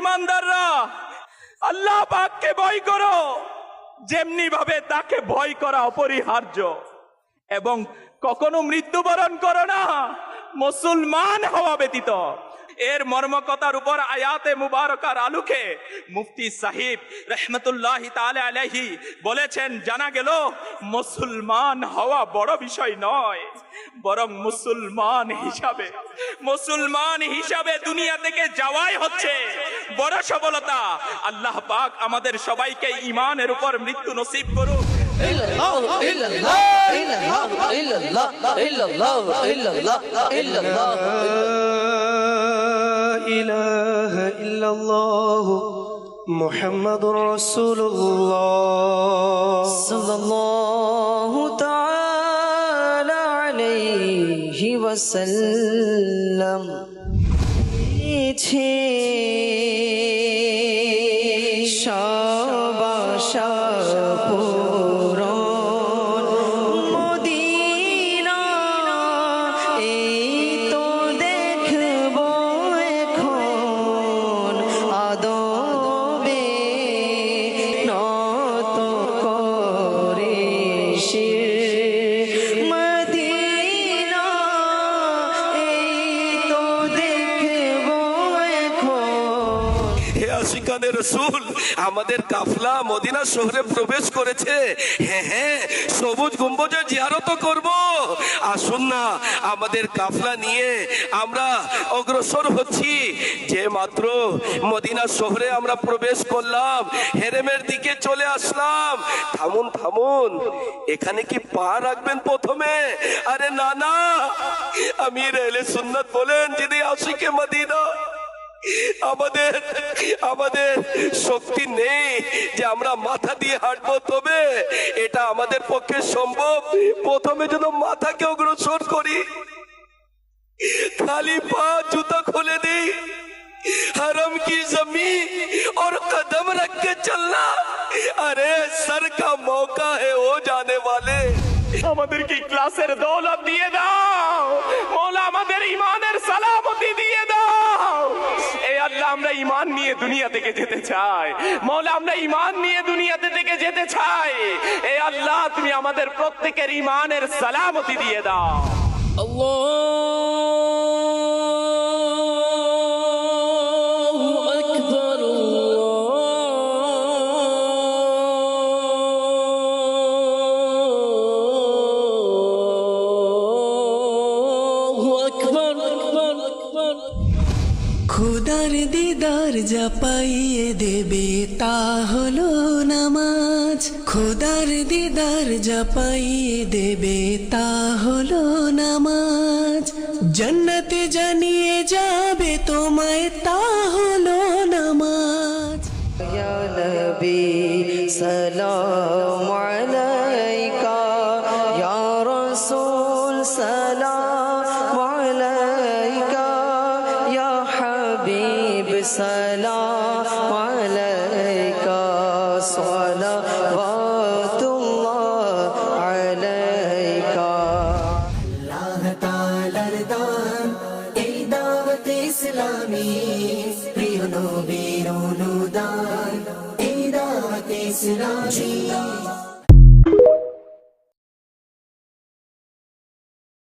ইমানদাররা, আল্লাহ পাককে ভয় করো। যেমনি ভাবে তাকে ভয় করা অপরিহার্য এবং কখনো মৃত্যুবরণ করো না, মুসলমান হওয়া ব্যতীত। এর মর্মকতার উপর আয়াতে মুবারকার আলুকে মুফতি সাহিব রহমতুল্লাহ তাআলা আলাইহি বলেছেন, জানা গেল, মুসলমান হওয়া বড় বিষয় নয়, বরং মুসলমান হিসাবে। মুসলমান হিসাবে দুনিয়া থেকে যাওয়াই হচ্ছে। বড় সফলতা। আল্লাহ পাক আমাদের সবাইকে ইমানের উপর মৃত্যু নসিব করুক। ইহ ইহ মোহাম্মদ রসুল্লাহ হিবসল্লম ছে হে রসুল আমাদের কাফলা মদিনা শহরে প্রবেশ করেছে। হ্যাঁ হ্যাঁ সবুজ গম্বুজের জিয়ারত করব। আসুন না, আমাদের কাফলা নিয়ে আমরা অগ্রসর হচ্ছি। যে মাত্র মদিনা শহরে আমরা প্রবেশ করলাম, হেরেমের দিকে চলে আসলাম। থামুন থামুন, এখানে কি পা রাখবেন প্রথমে? আরে না না, আমি রেলে সুন্নত বলেন যিনি আশিকে মদিনা আমাদের আমাদের শক্তি নেই যে আমরা মাথা দিয়ে হাঁটবো তবে এটা আমাদের পক্ষে সম্ভব প্রথমে যেন মাথাকে অগ্রসর করি খালি পা জুতা খুলে দিই हरम की जमी और कदम रख के चलना अरे सर का मौका है वो जाने वाले আমাদের কি ক্লাসের দৌলত দিয়ে দাও দুনিয়া থেকে যেতে চাই মৌলা, আমরা ইমান নিয়ে দুনিয়াতে থেকে যেতে চাই। এ আল্লাহ, তুমি আমাদের প্রত্যেকের ইমানের সালামতি দিয়ে দাও। আল্লাহ। খুদার দিদার যা পাইয়ে দেবে তা হলো নামাজ। খুদার দিদার যা পাইয়ে দেবে তা হলো নামাজ। জন্নতে জানিয়ে যাবে তোমায় তা হলো নামাজ। সালাম আলা حبيب سلام عليك صلوات الله عليك আল্লাহ তাআলার দান এই দাওয়াত ইসলামী প্রিয় নবীর অনুদান এই দাওয়াত ইসলামী